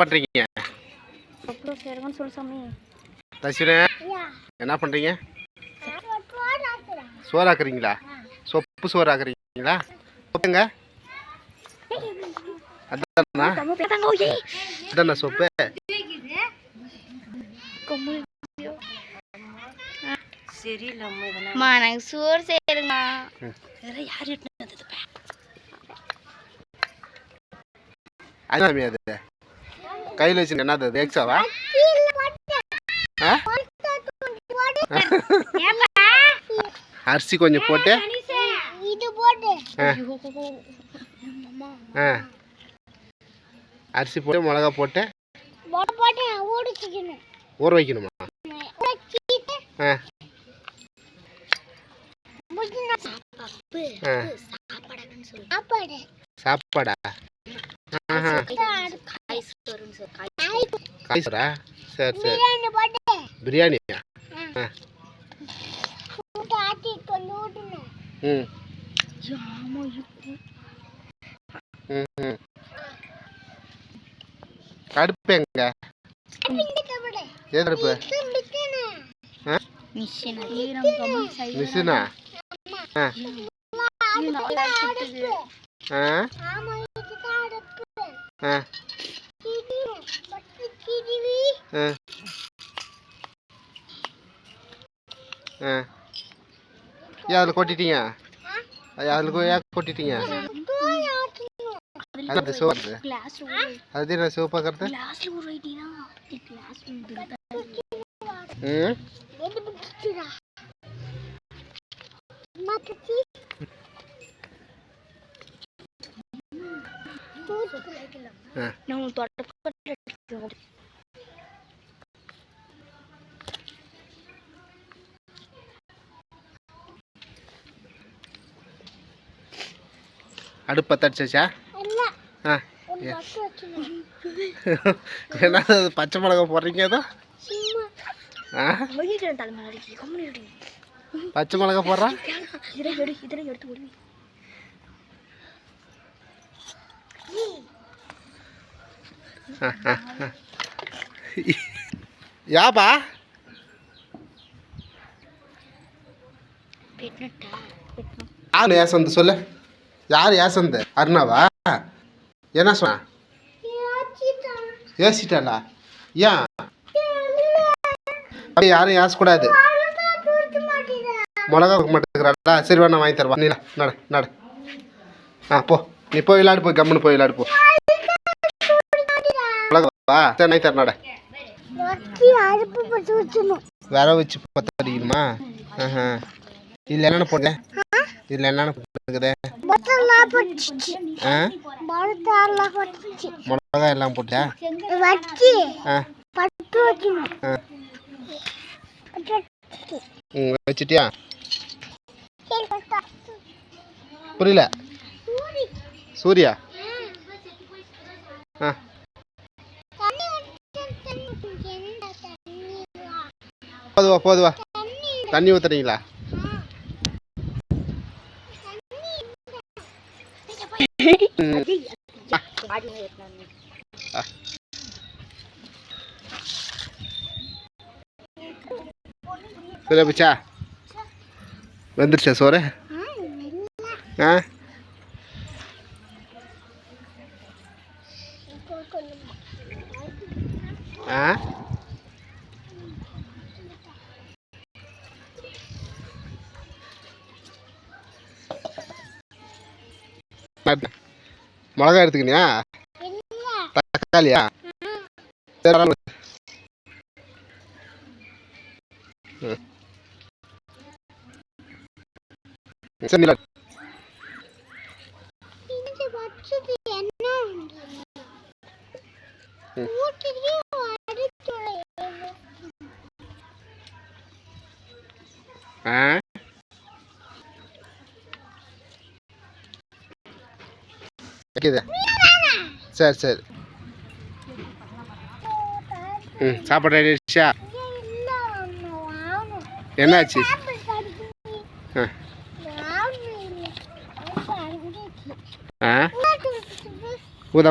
பண்ணுறீங்க அப்புறம் சேருங்கன்னு சொல்லு சாமி. தஸ்வினே என்ன பண்ணுறீங்க சோறாக்குறீங்களா? சொப்பு சோறாக்குறீங்களா? சொப்புங்க. அதானா? அதான சொப்பு? சரியில்லைம்மா எனக்கு சோறு செய்யுங்கம்மா யார் அது. கையில் வச்சு என்னது ஆ? அரிசி கொஞ்சம் போட்டு. அரிசி போட்டு மிளகா போட்டு. ஊற வைக்கணுமா? சாப்பாடு? காய் சோறா சரி சரி. பிரியாணியா? ம். கடுப்பு எங்க? ஆ? மிஷின். ஆ. ஏன் அதில் கொட்டிட்டீங்க? அதில் ஏன் கொட்டிட்டீங்க? அது சிவப்பு அது என்ன சிவப்பாக்கிறது கருத்து? ம்? அடுப்பு தடிச்சாச்சா? ஆ. என்ன பச்சை மிளகா போடுறீங்க ஏதோ? பச்சை மிளகா போடுறா? யாப்பா பெட்னட்டா பெட்னா யார் ஏசந்து சொல்லு யார் ஏசந்து அருணாவா என்ன சொன்ன ஏசிட்டாளா ஏன் அப்படி யாரும் ஏசக்கூடாது மிளகா வைக்க மாட்டேங்கிறாளா சரி வேணா வாங்கி தருவா நீ நட நட ஆ போ நீ போய் விளையாடு போய் கம்முன்னு போய் விளையாடு போ. மிளகாவா சரி வாங்கி தர நட அடுப்பு பட்டு வச்சணும் விர வச்சு பற்ற அடிக்கணுமா ஆஹா. இதில் என்னென்ன போடுங்க இதில் என்னென்ன போட்டுருக்குது? மிளகா எல்லாம் பட்டு வச்சுட்டியா? புரியல. சூர்யா? ஆ. போதுவா போதுவா தண்ணி ஊத்துறீங்களா? சரி பிச்சா? வந்துருச்சா சோறு? ஆ? ஆ மிளகா எடுத்துக்கினியா தக்காளியா சரி வரேன். ம். சரி நிலா. ம். ஆ? சரி சரி. ம் சாப்பாடு ரெடி ஆயிடுச்சா? என்னாச்சு? ஆ. ஆ ஊதா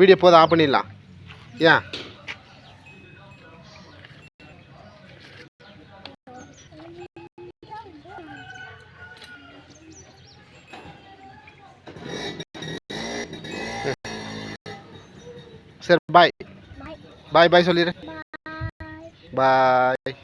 வீடியோ போதும் ஆஃப் பண்ணிடலாம். ஏன் சரி பாய் பாய் பாய் சொல்லிடு பாய்